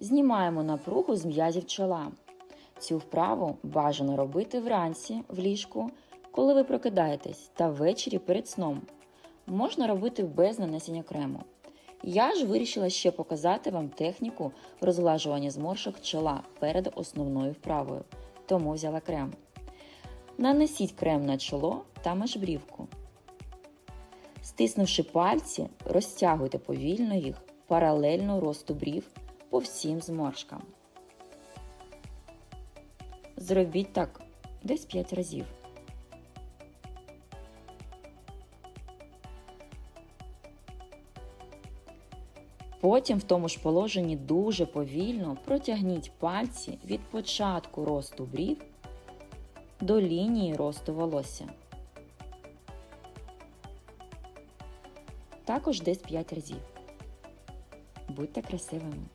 Знімаємо напругу з м'язів чола. Цю вправу бажано робити вранці в ліжку, коли ви прокидаєтесь, та ввечері перед сном. Можна робити без нанесення крему. Я ж вирішила ще показати вам техніку розглажування зморшок чола перед основною вправою, тому взяла крем. Нанесіть крем на чоло та межбрівку. Стиснувши пальці, розтягуйте повільно їх паралельно росту брів по всім зморшкам. Зробіть так десь 5 разів. Потім в тому ж положенні дуже повільно протягніть пальці від початку росту брів до лінії росту волосся. Також десь 5 разів. Будьте красивими!